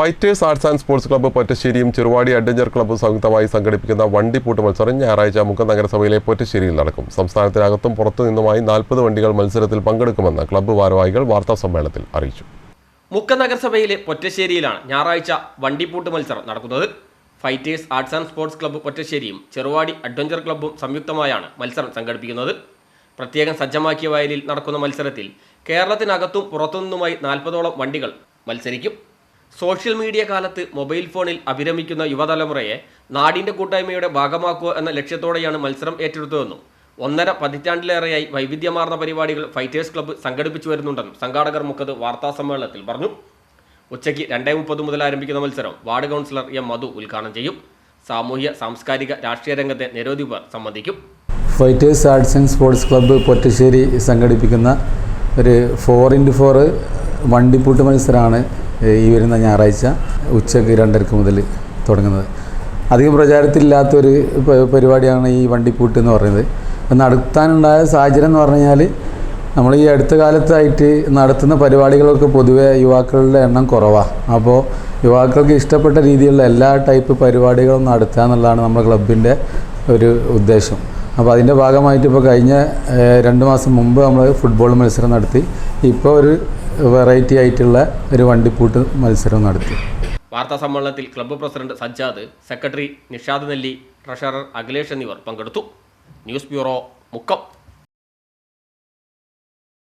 Fighters arts and sports club പൊറ്റശ്ശേരിയും Cheruvadi adventure club സംയുക്തമായി സംഘടിപ്പിക്കുന്ന വണ്ടിപ്പൂട്ട് മത്സരം ഞായറാഴ്ച മുക്കം നഗരസഭയിലെ പൊറ്റശ്ശേരിയിൽ നടക്കും. സംസ്ഥാനത്തിനകത്തും പുറത്തു നിന്നുമായി നാൽപ്പത് വണ്ടികൾ മത്സരത്തിൽ പങ്കെടുക്കുമെന്ന് ക്ലബ്ബ് ഭാരവാഹികൾ വാർത്താ സമ്മേളനത്തിൽ അറിയിച്ചു. മുക്ക നഗരസഭയിലെ പൊറ്റശ്ശേരിയിലാണ് ഞായറാഴ്ച വണ്ടിപ്പൂട്ട് മത്സരം നടക്കുന്നത്. Fighters arts and sports club പൊറ്റശ്ശേരിയും Cheruvadi adventure ക്ലബ്ബും സംയുക്തമായാണ് മത്സരം സംഘടിപ്പിക്കുന്നത്. പ്രത്യേകം സജ്ജമാക്കിയ വയലിൽ നടക്കുന്ന മത്സരത്തിൽ കേരളത്തിനകത്തും പുറത്തുനിന്നുമായി നാൽപ്പതോളം വണ്ടികൾ മത്സരിക്കും. സോഷ്യൽ മീഡിയ കാലത്ത് മൊബൈൽ ഫോണിൽ അഭിരമിക്കുന്ന യുവതലമുറയെ നാടിന്റെ കൂട്ടായ്മയുടെ ഭാഗമാക്കുക എന്ന ലക്ഷ്യത്തോടെയാണ് മത്സരം ഏറ്റെടുത്തതെന്നും ഒന്നര പതിറ്റാണ്ടിലേറെയായി വൈവിധ്യമാർന്ന പരിപാടികൾ ഫൈറ്റേഴ്സ് ക്ലബ്ബ് സംഘടിപ്പിച്ചു വരുന്നുണ്ടെന്നും സംഘാടകർ മുഖത്ത് വാർത്താ സമ്മേളനത്തിൽ പറഞ്ഞു. ഉച്ചയ്ക്ക് രണ്ടേ മുപ്പത് മുതൽ ആരംഭിക്കുന്ന മത്സരം വാർഡ് കൗൺസിലർ എം മധു ഉദ്ഘാടനം ചെയ്യും. സാമൂഹ്യ സാംസ്കാരിക രാഷ്ട്രീയ രംഗത്തെ നിരവധി പേർ സംബന്ധിക്കും. Fighters arts and sports club Pottassery സംഘടിപ്പിക്കുന്ന ഒരു ഫോർ ഇന്റു ഫോർ വണ്ടിപ്പൂട്ട് മത്സരമാണ് ഈ വരുന്ന ഞായറാഴ്ച ഉച്ചയ്ക്ക് രണ്ടരക്ക് മുതൽ തുടങ്ങുന്നത്. അധികം പ്രചാരത്തിലില്ലാത്തൊരു പരിപാടിയാണ് ഈ വണ്ടിപ്പൂട്ട് എന്ന് പറയുന്നത്. നടത്താനുണ്ടായ സാഹചര്യം എന്ന് പറഞ്ഞു കഴിഞ്ഞാൽ നമ്മൾ ഈ അടുത്ത കാലത്തായിട്ട് നടത്തുന്ന പരിപാടികളൊക്കെ പൊതുവെ യുവാക്കളുടെ എണ്ണം കുറവാണ് അപ്പോൾ യുവാക്കൾക്ക് ഇഷ്ടപ്പെട്ട രീതിയിലുള്ള എല്ലാ ടൈപ്പ് പരിപാടികളും നടത്തുക എന്നുള്ളതാണ് നമ്മുടെ ക്ലബിന്റെ ഒരു ഉദ്ദേശം. അപ്പോൾ അതിന്റെ ഭാഗമായിട്ട് ഇപ്പോൾ കഴിഞ്ഞ രണ്ട് മാസം മുമ്പ് നമ്മൾ ഫുട്ബോൾ മത്സരം നടത്തി. ഇപ്പോൾ ഒരു വെറൈറ്റി ആയിട്ടുള്ള ഒരു വണ്ടിപ്പൂട്ട് മത്സരം നടത്തി. വാർത്താ സമ്മേളനത്തിൽ club president Sajjad secretary Nishad Nelli treasurer Akhilesh എന്നിവർ പങ്കെടുത്തു. News bureau Mukkam.